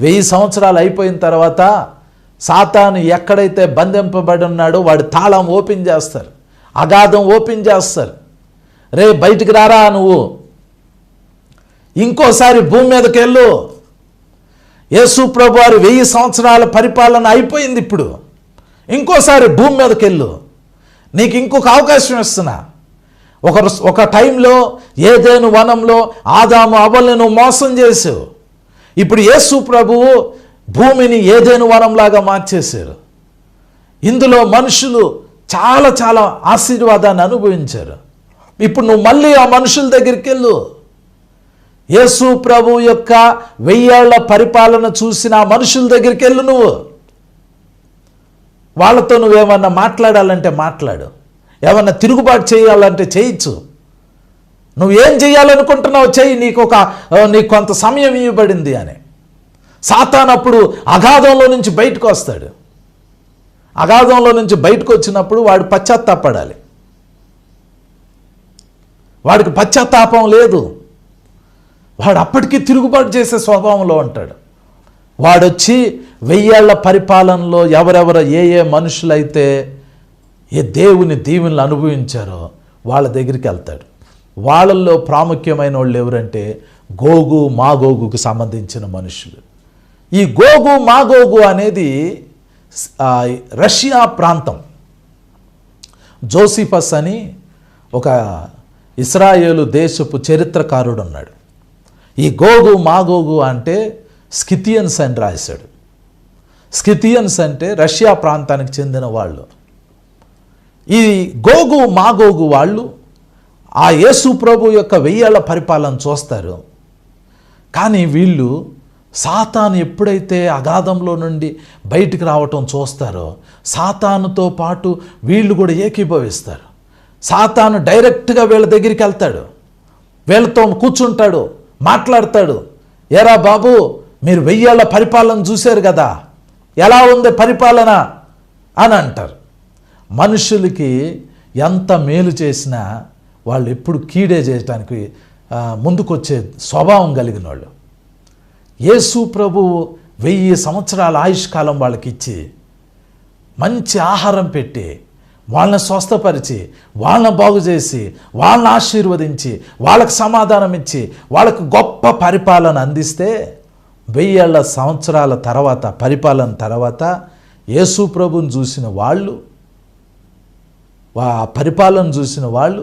వెయ్యి సంవత్సరాలు అయిపోయిన తర్వాత సాతాను ఎక్కడైతే బంధింపబడి ఉన్నాడో వాడి తాళం ఓపెన్ చేస్తారు అగాధం ఓపెన్ చేస్తారు. రే బయటికి రారా నువ్వు? ఇంకోసారి భూమి మీదకి వెళ్ళు. యేసు ప్రభు వారు వెయ్యి సంవత్సరాల పరిపాలన అయిపోయింది ఇప్పుడు. ఇంకోసారి భూమి మీదకి వెళ్ళు. నీకు ఇంకొక అవకాశం ఇస్తున్నా. ఒక ఒక టైంలో ఏదేను వనంలో ఆదాము అవలను నువ్వు మోసం చేసావు. ఇప్పుడు యేసు ప్రభువు భూమిని ఏదేను వనంలాగా మార్చేశారు. ఇందులో మనుషులు చాలా చాలా ఆశీర్వాదాన్ని అనుభవించారు. ఇప్పుడు నువ్వు మళ్ళీ ఆ మనుషుల దగ్గరికి వెళ్ళు. యేసు ప్రభు యొక్క వెయ్యేళ్ళ పరిపాలన చూసిన ఆ మనుషుల దగ్గరికి వెళ్ళు నువ్వు. వాళ్ళతో నువ్వేమన్నా మాట్లాడాలంటే మాట్లాడు. ఏమన్నా తిరుగుబాటు చేయాలంటే చేయొచ్చు. నువ్వేం చేయాలనుకుంటున్నావు చెయ్యి నీకు ఒక నీకు కొంత సమయం ఇవ్వబడింది అని. సాతానప్పుడు అగాధంలో నుంచి బయటకు వస్తాడు. అగాధంలో నుంచి బయటకు వచ్చినప్పుడు వాడు పశ్చాత్తాపడాలి. వాడికి పశ్చాత్తాపం లేదు. వాడు అప్పటికీ తిరుగుబాటు చేసే స్వభావంలో ఉంటాడు. వాడొచ్చి వెయ్యేళ్ళ పరిపాలనలో ఎవరెవరు ఏ ఏ మనుషులైతే ఏ దేవుని దీవెనలు అనుభవించారో వాళ్ళ దగ్గరికి వెళ్తాడు. వాళ్ళల్లో ప్రాముఖ్యమైన వాళ్ళు ఎవరంటే గోగు మాగోగుకు సంబంధించిన మనుషులు. ఈ గోగు మాగోగు అనేది రష్యా ప్రాంతం. జోసిఫస్ అని ఒక ఇస్రాయేలు దేశపు చరిత్రకారుడు ఉన్నాడు ఈ గోగు మాగోగు అంటే స్కితియన్స్ అని రాశాడు. స్కితియన్స్ అంటే రష్యా ప్రాంతానికి చెందిన వాళ్ళు. ఈ గోగు మాగోగు వాళ్ళు ఆ యేసు ప్రభు యొక్క వెయ్యేళ్ళ పరిపాలన చూస్తారు. కానీ వీళ్ళు సాతాను ఎప్పుడైతే అగాధంలో నుండి బయటికి రావటం చూస్తారో సాతానుతో పాటు వీళ్ళు కూడా ఏకీభవిస్తారు. సాతాను డైరెక్ట్గా వీళ్ళ దగ్గరికి వెళ్తాడు. వీళ్ళతో కూర్చుంటాడు మాట్లాడతాడు. ఏరా బాబు మీరు వెయ్యేళ్ళ పరిపాలన చూశారు కదా? ఎలా ఉంది పరిపాలన? అని అంటారు. మనుషులకి ఎంత మేలు చేసినా వాళ్ళు ఎప్పుడు కీడే చేయటానికి ముందుకొచ్చే స్వభావం కలిగిన వాళ్ళు. యేసు ప్రభు వెయ్యి సంవత్సరాల ఆయుష్కాలం వాళ్ళకి ఇచ్చి మంచి ఆహారం పెట్టి వాళ్ళని స్వస్థపరిచి వాళ్ళని బాగు చేసి వాళ్ళని ఆశీర్వదించి వాళ్ళకు సమాధానం ఇచ్చి వాళ్ళకు గొప్ప పరిపాలన అందిస్తే వెయ్యేళ్ళ సంవత్సరాల తర్వాత పరిపాలన తర్వాత యేసు ప్రభుని చూసిన వాళ్ళు ఆ పరిపాలన చూసిన వాళ్ళు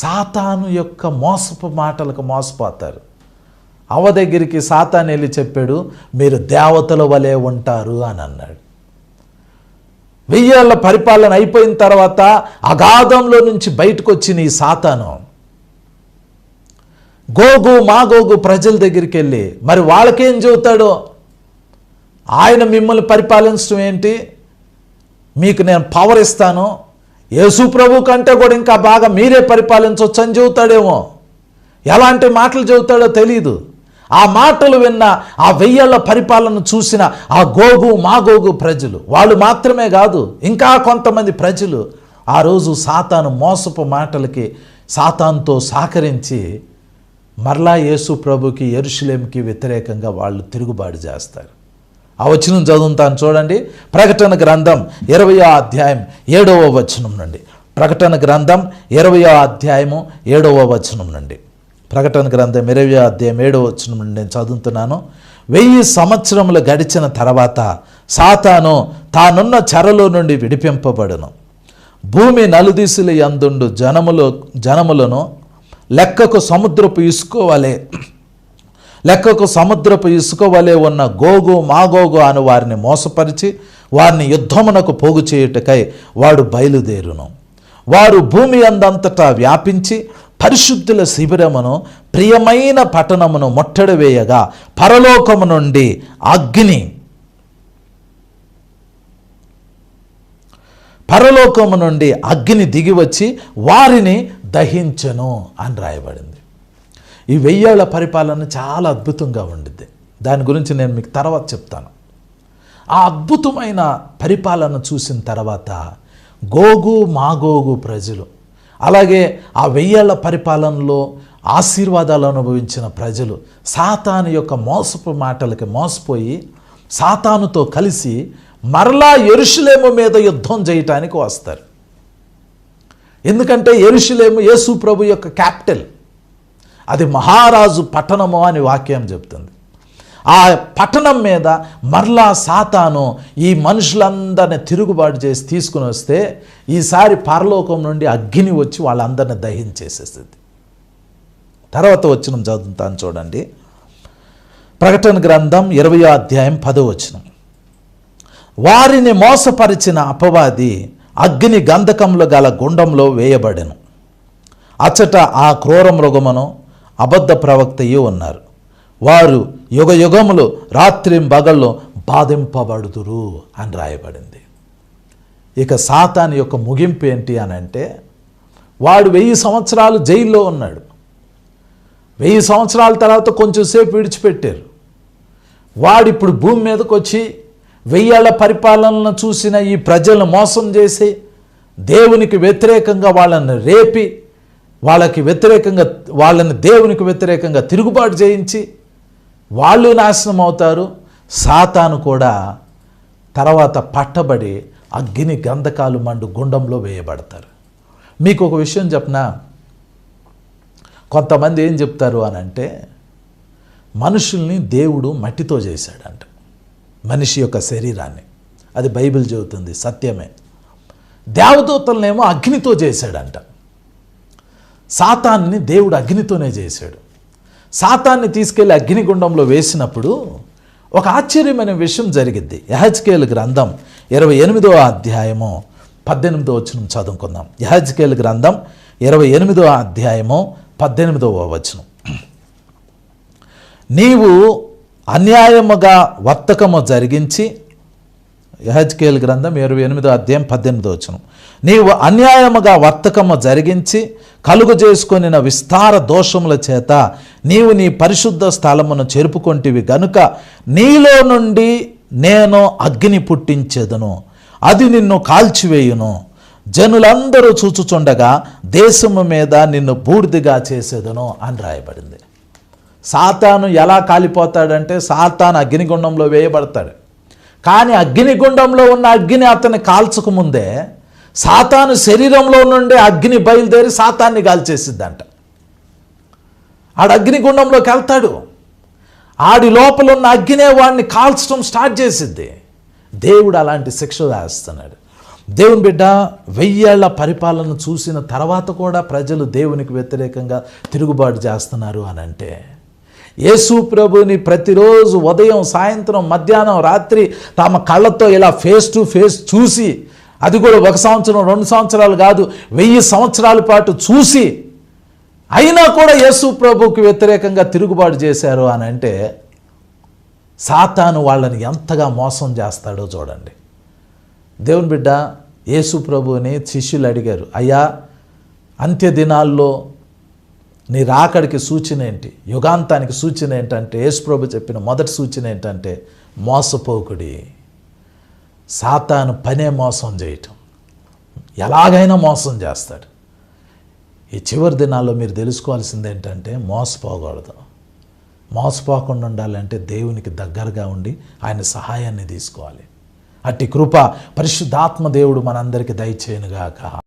సాతాను యొక్క మోసపు మాటలకు మోసపోతారు. అవ దగ్గరికి సాతాను వెళ్ళి చెప్పాడు మీరు దేవతల వలె ఉంటారు అని అన్నాడు. వెయ్యేళ్ళ పరిపాలన అయిపోయిన తర్వాత అగాధంలో నుంచి బయటకు వచ్చిన ఈ సాతాను గోగు మాగోగు ప్రజల దగ్గరికి వెళ్ళి మరి వాళ్ళకేం చెబుతాడో? ఆయన మిమ్మల్ని పరిపాలించడం ఏంటి? మీకు నేను పవర్ ఇస్తాను యేసు ప్రభు కంటే కూడా ఇంకా బాగా మీరే పరిపాలించవచ్చు అని చెబుతాడేమో. ఎలాంటి మాటలు చెబుతాడో తెలియదు ఆ మాటలు విన్న ఆ వెయ్యేళ్ళ పరిపాలన చూసిన ఆ గోగు మాగోగు ప్రజలు వాళ్ళు మాత్రమే కాదు ఇంకా కొంతమంది ప్రజలు ఆ రోజు సాతాను మోసపు మాటలకి సాతాన్తో సహకరించి మరలా యేసు ప్రభుకి ఎరుషులేంకి వ్యతిరేకంగా వాళ్ళు తిరుగుబాటు చేస్తారు. ఆ వచనం చదువుతాను చూడండి. ప్రకటన గ్రంథం ఇరవయో అధ్యాయం ఏడవ వచనం నుండి. ప్రకటన గ్రంథం ఇరవయో అధ్యాయము ఏడవ వచనం నుండి. ప్రకటన గ్రంథం ఇరవై అధ్యాయం ఏడవ వచనం నుండి నేను చదువుతున్నాను. వెయ్యి సంవత్సరములు గడిచిన తర్వాత సాతాను తానున్న చెరలో నుండి విడిపింపబడును. భూమి నలుదిశలు యందుండు జనములు జనములను లెక్కకు సముద్రపు ఇసుకోవాలే లెక్కకు సముద్రపు ఇసుక వలె ఉన్న గోగు మాగోగు అని వారిని మోసపరిచి వారిని యుద్ధమునకు పోగు చేయుటకై వాడు బయలుదేరును. వారు భూమి అందంతటా వ్యాపించి పరిశుద్ధుల శిబిరమును ప్రియమైన పట్టణమును ముట్టడి వేయగా పరలోకము నుండి అగ్ని పరలోకము నుండి అగ్ని దిగి వచ్చి వారిని దహించను అని రాయబడింది. ఈ వెయ్యేళ్ళ పరిపాలన చాలా అద్భుతంగా ఉండిద్ది. దాని గురించి నేను మీకు తర్వాత చెప్తాను. ఆ అద్భుతమైన పరిపాలన చూసిన తర్వాత గోగు మాగోగు ప్రజలు అలాగే ఆ వెయ్యేళ్ళ పరిపాలనలో ఆశీర్వాదాలు అనుభవించిన ప్రజలు సాతాను యొక్క మోసపు మాటలకి మోసపోయి సాతానుతో కలిసి మరలా ఎరుషులేము మీద యుద్ధం చేయటానికి వస్తారు. ఎందుకంటే ఎరుషులేము యేసు ప్రభు యొక్క క్యాపిటల్. అది మహారాజు పట్టణము అని వాక్యం చెప్తుంది. ఆ పట్టణం మీద మరలా సాతాను ఈ మనుషులందరిని తిరుగుబాటు చేసి తీసుకుని వస్తే ఈసారి పరలోకం నుండి అగ్ని వచ్చి వాళ్ళందరిని దహించేసేస్తుంది తర్వాత వచ్చిన చదువుతాను చూడండి. ప్రకటన గ్రంథం ఇరవయో అధ్యాయం పదో వారిని మోసపరిచిన అపవాది అగ్ని గంధకంలో గల గుండంలో వేయబడెను. అచ్చట ఆ క్రూర మృగమును అబద్ధ ప్రవక్తయు ఉన్నారు. వారు యుగ యుగములు రాత్రి బగళ్ళు బాధింపబడుదురు అని రాయబడింది. ఇక సాతాన్ యొక్క ముగింపు ఏంటి అని అంటే వాడు వెయ్యి సంవత్సరాలు జైల్లో ఉన్నాడు. వెయ్యి సంవత్సరాల తర్వాత కొంచెంసేపు విడిచిపెట్టారు. వాడు ఇప్పుడు భూమి మీదకి వచ్చి వెయ్యేళ్ళ పరిపాలనను చూసిన ఈ ప్రజలను మోసం చేసి దేవునికి వ్యతిరేకంగా వాళ్ళని రేపి వాళ్ళకి వ్యతిరేకంగా వాళ్ళని దేవునికి వ్యతిరేకంగా తిరుగుబాటు చేయించి వాళ్ళు నాశనం అవుతారు. సాతాను కూడా తర్వాత పట్టబడి అగ్ని గంధకాలు మండు గుండంలో వేయబడతారు. మీకు ఒక విషయం చెప్పనా? కొంతమంది ఏం చెప్తారు అని అంటే మనుషుల్ని దేవుడు మట్టితో చేశాడంట. మనిషి యొక్క శరీరాన్ని. అది బైబిల్ చెబుతుంది సత్యమే. దేవదూతలనేమో అగ్నితో చేశాడంట. సాతాన్ని దేవుడు అగ్నితోనే చేశాడు. సాతాన్ని తీసుకెళ్ళి అగ్నిగుండంలో వేసినప్పుడు ఒక ఆశ్చర్యమైన విషయం జరిగింది. యహజ్కేల్ గ్రంథం ఇరవై ఎనిమిదో అధ్యాయము పద్దెనిమిదో వచనం చదువుకుందాం. యహజ్కేల్ గ్రంథం ఇరవై ఎనిమిదో అధ్యాయము పద్దెనిమిదవ వచనం. నీవు అన్యాయముగా వర్తకము జరిగించి యహజ్కేల్ గ్రంథం ఇరవై ఎనిమిదో అధ్యాయం పద్దెనిమిదో వచ్చిన నీవు అన్యాయముగా వర్తకము జరిగించి కలుగు చేసుకొనిన విస్తార దోషముల చేత నీవు నీ పరిశుద్ధ స్థలమును చేరుపుకొంటివి గనుక నీలో నుండి నేను అగ్ని పుట్టించేదను. అది నిన్ను కాల్చివేయును. జనులందరూ చూచుచుండగా దేశము మీద నిన్ను బూడిదిగా చేసేదను అని రాయబడింది. సాతాను ఎలా కాలిపోతాడంటే సాతాను అగ్నిగుండంలో వేయబడతాడు. కానీ అగ్నిగుండంలో ఉన్న అగ్ని అతన్ని కాల్చకముందే సాతాను శరీరంలో నుండి అగ్ని బయలుదేరి సాతాన్ని కాల్చేసిద్దంట. ఆడు అగ్నిగుండంలోకి వెళ్తాడు. ఆడి లోపల ఉన్న అగ్నే వాడిని కాల్చడం స్టార్ట్ చేసిద్ది. దేవుడు అలాంటి శిక్ష వేస్తున్నాడు దేవుని బిడ్డ వెయ్యేళ్ళ పరిపాలన చూసిన తర్వాత కూడా ప్రజలు దేవునికి వ్యతిరేకంగా తిరుగుబాటు చేస్తున్నారు అని అంటే యేసు ప్రభుని ప్రతిరోజు ఉదయం సాయంత్రం మధ్యాహ్నం రాత్రి తమ కళ్ళతో ఇలా ఫేస్ టు ఫేస్ చూసి అది కూడా ఒక సంవత్సరం రెండు సంవత్సరాలు కాదు వెయ్యి సంవత్సరాల పాటు చూసి అయినా కూడా యేసు ప్రభుకి వ్యతిరేకంగా తిరుగుబాటు చేశారు అని అంటే సాతాను వాళ్ళని ఎంతగా మోసం చేస్తాడో చూడండి. దేవుని బిడ్డ యేసు ప్రభుని శిష్యులు అడిగారు అయ్యా అంత్య దినాల్లో నీ రాకడికి సూచన ఏంటి? యుగాంతానికి సూచన ఏంటంటే యేసుప్రభు చెప్పిన మొదటి సూచన ఏంటంటే మోసపోకుడి. సాతాను పనే మోసం చేయటం. ఎలాగైనా మోసం చేస్తాడు. ఈ చివరి దినాల్లో మీరు తెలుసుకోవాల్సింది ఏంటంటే మోసపోకూడదు. మోసపోకుండా ఉండాలంటే దేవునికి దగ్గరగా ఉండి ఆయన సహాయాన్ని తీసుకోవాలి. అట్టి కృప పరిశుద్ధాత్మ దేవుడు మనందరికీ దయచేయనుగాక.